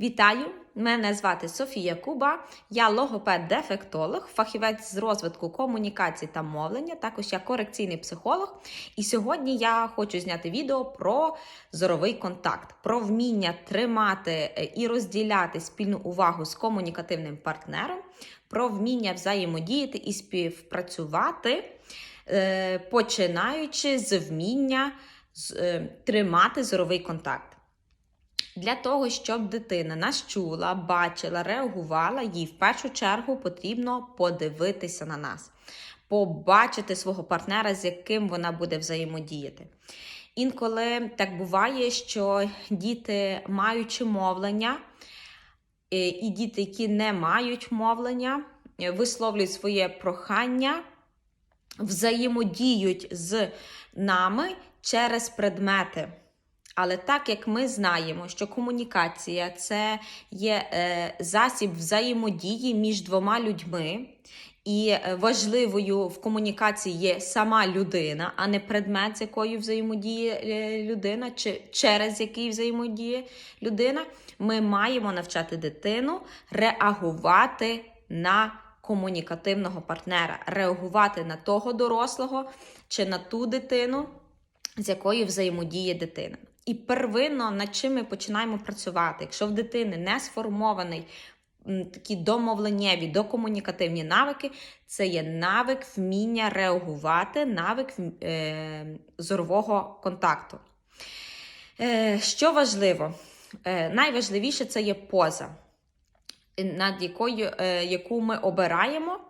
Вітаю! Мене звати Софія Куба, я логопед-дефектолог, фахівець з розвитку комунікації та мовлення, також я корекційний психолог. І сьогодні я хочу зняти відео про зоровий контакт, про вміння тримати е, і розділяти спільну увагу з комунікативним партнером, про вміння взаємодіяти і співпрацювати, е, починаючи з вміння е, тримати зоровий контакт. Для того, щоб дитина нас чула, бачила, реагувала, їй в першу чергу потрібно подивитися на нас, побачити свого партнера, з яким вона буде взаємодіяти. Інколи так буває, що діти, маючи мовлення, е, і діти, які не мають мовлення, е, висловлюють своє прохання, взаємодіють з нами через предмети. Але так як ми знаємо, що комунікація це є е, засіб взаємодії між двома людьми, і е, важливою в комунікації є сама людина, а не предмет, з якою взаємодіє е, людина, чи через який взаємодіє людина, ми маємо навчати дитину реагувати на комунікативного партнера, реагувати на того дорослого чи на ту дитину, з якою взаємодіє дитина. І первинно над чим ми починаємо працювати, якщо в дитини не сформований такі домовленнєві, докомунікативні навики, це є навик вміння реагувати, навик е, зорового контакту. Е, що важливо? Е, найважливіше це є поза, над якою, е, яку ми обираємо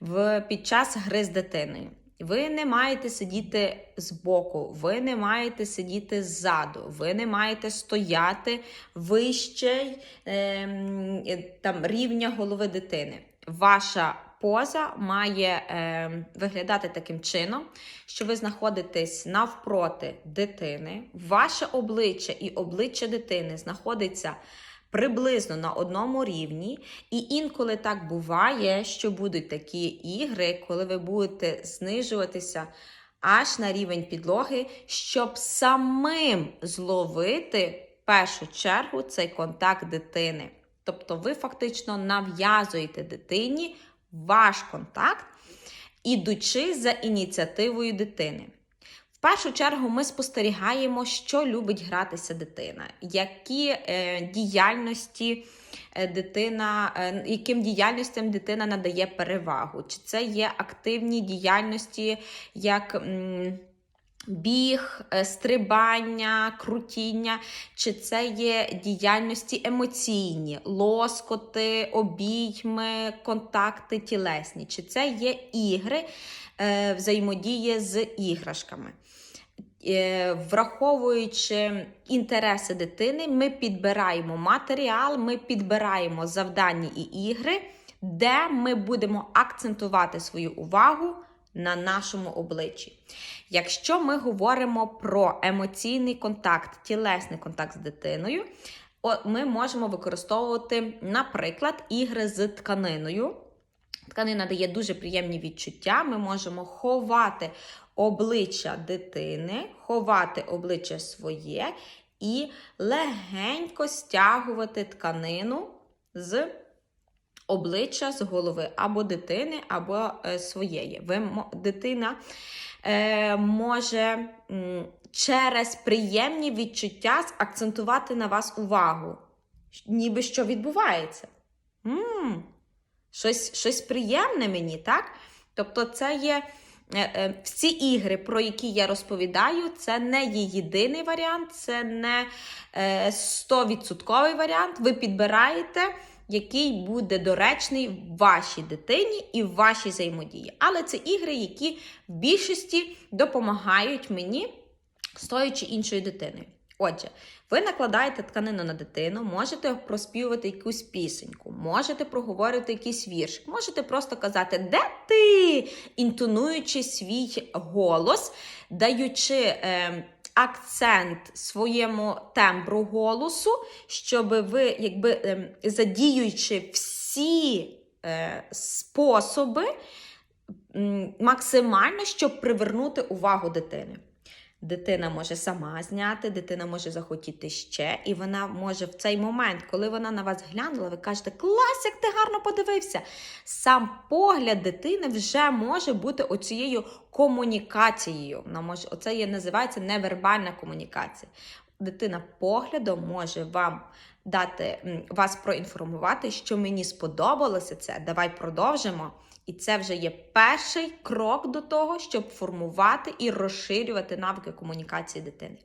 в, під час гри з дитиною. Ви не маєте сидіти збоку, ви не маєте сидіти ззаду, ви не маєте стояти вище ем, е, там, рівня голови дитини. Ваша поза має е, виглядати таким чином, що ви знаходитесь навпроти дитини, ваше обличчя і обличчя дитини знаходиться приблизно на одному рівні. І інколи так буває, що будуть такі ігри, коли ви будете знижуватися аж на рівень підлоги, щоб самим зловити в першу чергу цей контакт дитини. Тобто ви фактично нав'язуєте дитині ваш контакт, ідучи за ініціативою дитини. В першу чергу ми спостерігаємо, що любить гратися дитина, які е, діяльності е, дитина, е, яким діяльностям дитина надає перевагу. Чи це є активні діяльності, як біг, стрибання, крутіння, чи це є діяльності емоційні, лоскоти, обійми, контакти тілесні, чи це є ігри, взаємодія з іграшками. Е, Враховуючи інтереси дитини, ми підбираємо матеріал, ми підбираємо завдання і ігри, де ми будемо акцентувати свою увагу на нашому обличчі. Якщо ми говоримо про емоційний контакт, тілесний контакт з дитиною, ми можемо використовувати, наприклад, ігри з тканиною. Тканина дає дуже приємні відчуття. Ми можемо ховати обличчя дитини, ховати обличчя своє і легенько стягувати тканину з обличчя з голови або дитини, або е, своєї. Дитина е, може м, через приємні відчуття акцентувати на вас увагу. Ніби що відбувається. м щось, щось приємне мені, так? Тобто, це є. е, е, Всі ігри, про які я розповідаю, це не є єдиний варіант, це не е, 100% варіант. Ви підбираєте, який буде доречний вашій дитині і вашій взаємодії. Але це ігри, які в більшості допомагають мені, стоячи іншою дитиною. Отже, ви накладаєте тканину на дитину, можете проспівувати якусь пісеньку, можете проговорити якийсь вірш, можете просто казати, де ти, інтонуючи свій голос, даючи е, акцент своєму тембру голосу, щоб ви, якби е, задіюючи всі е, способи максимально, щоб привернути увагу дитини. Дитина може сама зняти, дитина може захотіти ще, і вона може в цей момент, коли вона на вас глянула, ви кажете, клас, як ти гарно подивився. Сам погляд дитини вже може бути оцією комунікацією. Може, оце є, називається невербальна комунікація. Дитина поглядом може вам дати вас проінформувати, що мені сподобалося це. Давай продовжимо. І це вже є перший крок до того, щоб формувати і розширювати навики комунікації дитини.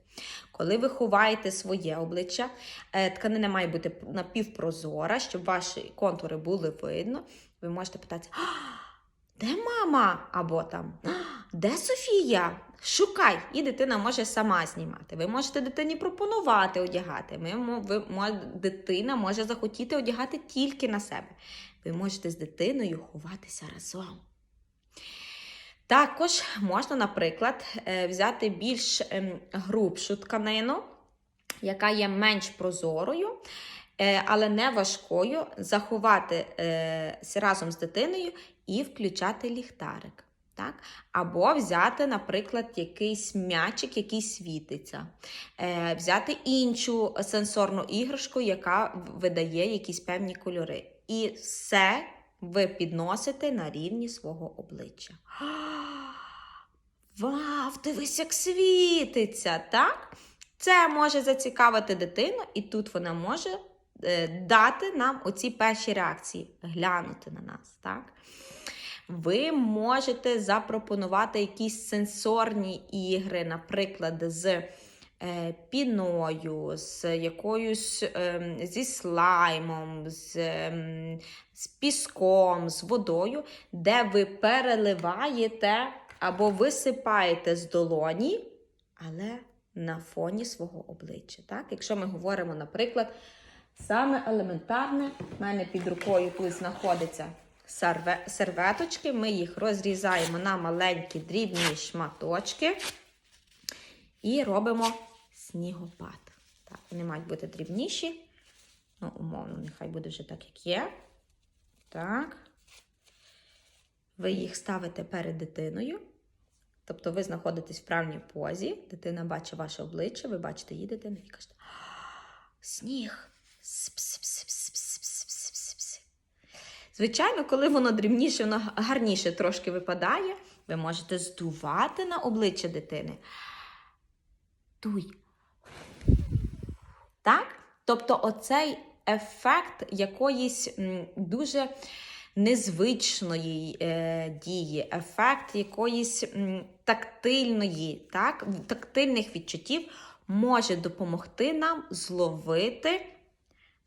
Коли ви ховаєте своє обличчя, е, тканина має бути напівпрозора, щоб ваші контури були видно. Ви можете питати: де мама? Або там, де Софія? Шукай, і дитина може сама знімати. Ви можете дитині пропонувати одягати. Мо- ви, дитина може захотіти одягати тільки на себе. Ви можете з дитиною ховатися разом. Також можна, наприклад, е, взяти більш ем, грубшу тканину, яка є менш прозорою, е, але не важкою, заховати е, разом з дитиною і включати ліхтарик. Так? Або взяти, наприклад, якийсь м'ячик, який світиться, е, взяти іншу сенсорну іграшку, яка видає якісь певні кольори. І все ви підносите на рівні свого обличчя. Вау, дивись, як світиться, так? Це може зацікавити дитину, і тут вона може е, дати нам оці перші реакції, глянути на нас, так? Ви можете запропонувати якісь сенсорні ігри, наприклад, з піною, з якоюсь ем, зі слаймом, з, ем, з піском, з водою, де ви переливаєте або висипаєте з долоні, але на фоні свого обличчя. Так? Якщо ми говоримо, наприклад, саме елементарне, в мене під рукою тут знаходиться серветочки, ми їх розрізаємо на маленькі дрібні шматочки і робимо снігопад. Так, Вони мають бути дрібніші. Ну, умовно, нехай буде вже так, як є. Так. Ви їх ставите перед дитиною. Тобто ви знаходитесь в правильній позі, дитина бачить ваше обличчя, ви бачите її дитину і кажете: сніг! Звичайно, коли воно дрібніше, воно гарніше трошки випадає, ви можете здувати на обличчя дитини. Туй! Так? Тобто, оцей ефект якоїсь дуже незвичної е, дії, ефект якоїсь тактильної, так? тактильних відчуттів може допомогти нам зловити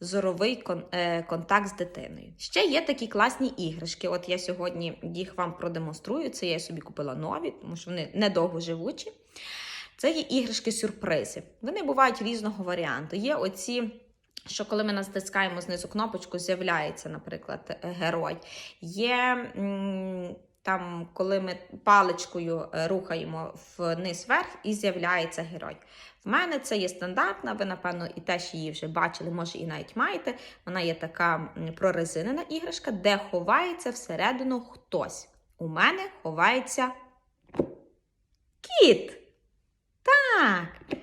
зоровий е, контакт з дитиною. Ще є такі класні іграшки. От я сьогодні їх вам продемонструю. Це я собі купила нові, тому що вони недовго живучі. Це є іграшки-сюрпризи. Вони бувають різного варіанту. Є оці. Що коли ми натискаємо знизу кнопочку, з'являється, наприклад, е, герой. Є там, коли ми паличкою е, рухаємо вниз вверх і з'являється герой. В мене це є стандартна, ви, напевно, і теж її вже бачили, може, і навіть маєте. Вона є така прорезинена іграшка, де ховається всередину хтось. У мене ховається кіт. Так.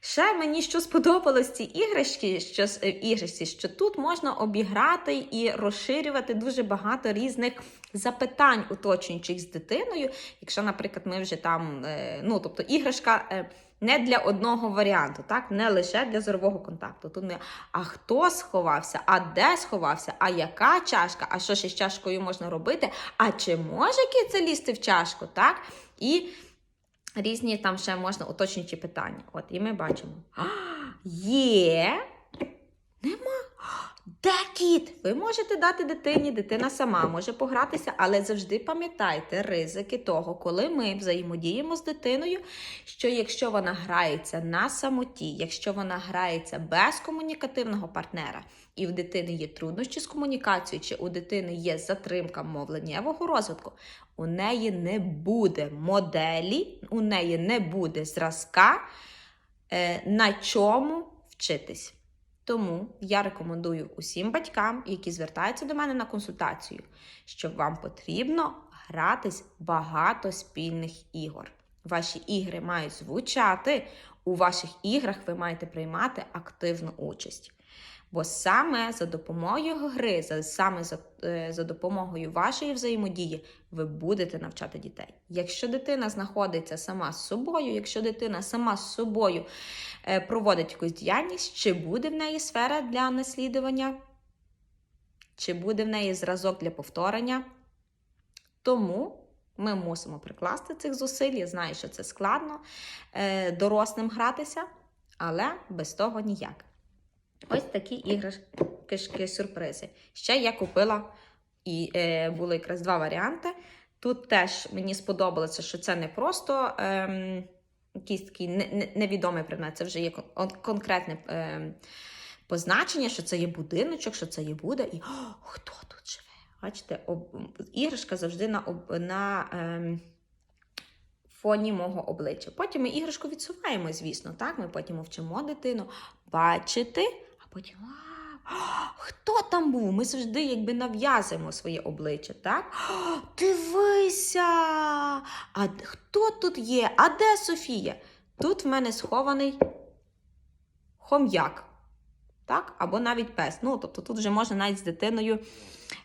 Ще мені що сподобалось ці іграшки, що е, іграшці, що тут можна обіграти і розширювати дуже багато різних запитань, уточнюючих з дитиною. Якщо, наприклад, ми вже там, е, ну тобто іграшка е, не для одного варіанту, так, не лише для зорового контакту. Тут не а хто сховався, а де сховався, а яка чашка, а що ще з чашкою можна робити? А чи може кіт залізти в чашку? так? І різні там ще можна уточнюючі питання. От, і ми бачимо. Є. Ви можете дати дитині, дитина сама може погратися, але завжди пам'ятайте ризики того, коли ми взаємодіємо з дитиною, що якщо вона грається на самоті, якщо вона грається без комунікативного партнера, і в дитини є труднощі з комунікацією, чи у дитини є затримка мовленнєвого розвитку, у неї не буде моделі, у неї не буде зразка, е, на чому вчитись. Тому я рекомендую усім батькам, які звертаються до мене на консультацію, що вам потрібно гратись багато спільних ігор. Ваші ігри мають звучати. У ваших іграх ви маєте приймати активну участь. Бо саме за допомогою гри, саме за, е, за допомогою вашої взаємодії, ви будете навчати дітей. Якщо дитина знаходиться сама з собою, якщо дитина сама з собою е, проводить якусь діяльність, чи буде в неї сфера для наслідування, чи буде в неї зразок для повторення. Тому ми мусимо прикласти цих зусиль. Я знаю, що це складно е, дорослим гратися, але без того ніяк. Ось такі іграшки сюрпризи. Ще я купила і е, було якраз два варіанти. Тут теж мені сподобалося, що це не просто ем, якийсь такий не- не- невідомий предмет, це вже є конкретне ем, позначення, що це є будиночок, що це є буде. І о, хто тут живе? Бачите, об, іграшка завжди на, об, на ем, фоні мого обличчя. Потім ми іграшку відсуваємо, звісно, так? Ми потім вчимо дитину бачити, потім. «Вау, Хто там був? Ми завжди якби нав'язуємо своє обличчя, так? Дивися! А хто тут є? А де Софія? Тут в мене схований хом'як. Так? Або навіть пес. Ну, тобто тут вже можна навіть з дитиною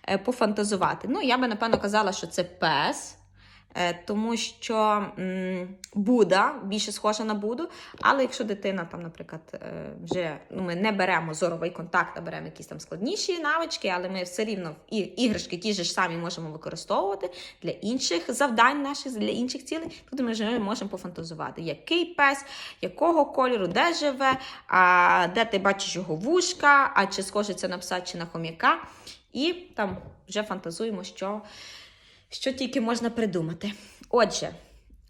е, пофантазувати. Ну, я би, напевно, казала, що це пес. Е, Тому що Буда більше схожа на Буду. Але якщо дитина там, наприклад, е, вже ну, ми не беремо зоровий контакт, а беремо якісь там складніші навички, але ми все рівно іграшки ті ж самі можемо використовувати для інших завдань наших, для інших цілей. Тут ми вже можемо пофантазувати, який пес, якого кольору, де живе, а де ти бачиш його вушка, а чи схоже це на пса, чи на хом'яка. І там вже фантазуємо, що, що тільки можна придумати. Отже,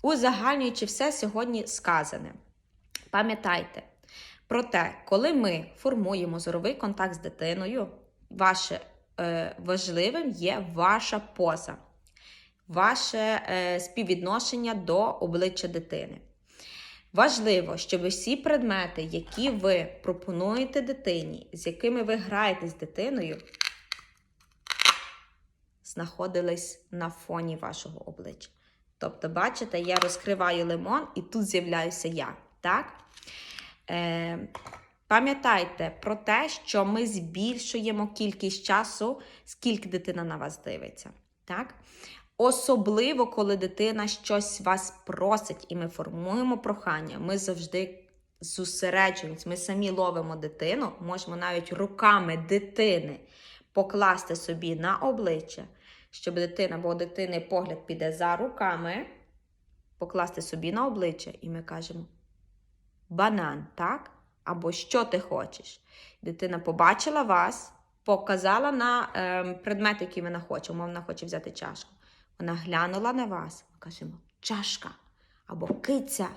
узагальнюючи все сьогодні сказане, пам'ятайте про те, коли ми формуємо зоровий контакт з дитиною, ваше е, важливим є ваша поза, ваше е, співвідношення до обличчя дитини. Важливо, щоб всі предмети, які ви пропонуєте дитині, з якими ви граєте з дитиною, знаходились на фоні вашого обличчя. Тобто, бачите, я розкриваю лимон і тут з'являюся я. Так? Е, пам'ятайте про те, що ми збільшуємо кількість часу, скільки дитина на вас дивиться. Так? Особливо, коли дитина щось вас просить, і ми формуємо прохання, ми завжди зосереджуємось, ми самі ловимо дитину, можемо навіть руками дитини покласти собі на обличчя, щоб дитина, бо у дитини погляд піде за руками, покласти собі на обличчя, і ми кажемо банан, так? Або що ти хочеш. Дитина побачила вас, показала на ем, предмет, який вона хоче. Умовно, вона хоче взяти чашку. Вона глянула на вас. Ми кажемо чашка, або киця,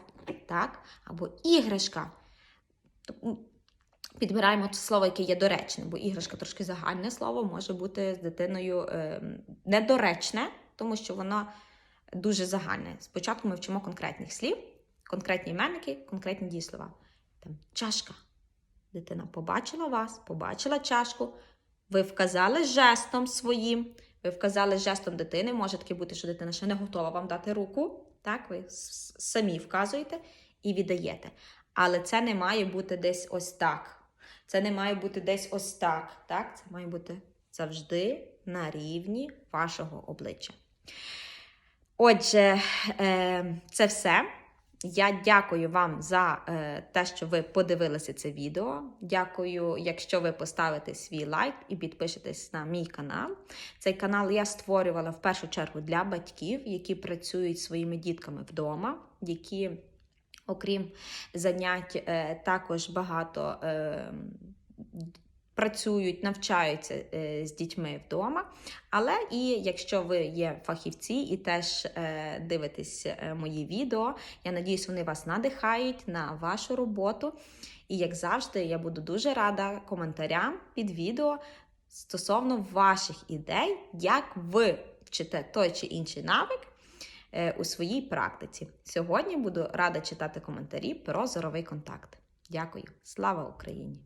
так? або іграшка. Підбираємо слово, яке є доречне, бо іграшка трошки загальне слово може бути з дитиною ем, недоречне, тому що воно дуже загальне. Спочатку ми вчимо конкретних слів, конкретні іменники, конкретні дієслова. Там чашка. Дитина побачила вас, побачила чашку. Ви вказали жестом своїм, ви вказали жестом дитини. Може таке бути, що дитина ще не готова вам дати руку. Так, ви самі вказуєте і віддаєте. Але це не має бути десь ось так. Це не має бути десь ось так. так? Це має бути завжди на рівні вашого обличчя. Отже, е, це все. Я дякую вам за е, те, що ви подивилися це відео. Дякую, якщо ви поставите свій лайк і підпишетесь на мій канал. Цей канал я створювала в першу чергу для батьків, які працюють своїми дітками вдома, які, окрім занять, е, також багато е, працюють, навчаються е, з дітьми вдома. Але і якщо ви є фахівці і теж дивитесь мої відео, я надіюсь, вони вас надихають на вашу роботу. І як завжди, я буду дуже рада коментарям під відео стосовно ваших ідей, як ви вчите той чи інший навик у своїй практиці. Сьогодні буду рада читати коментарі про зоровий контакт. Дякую. Слава Україні!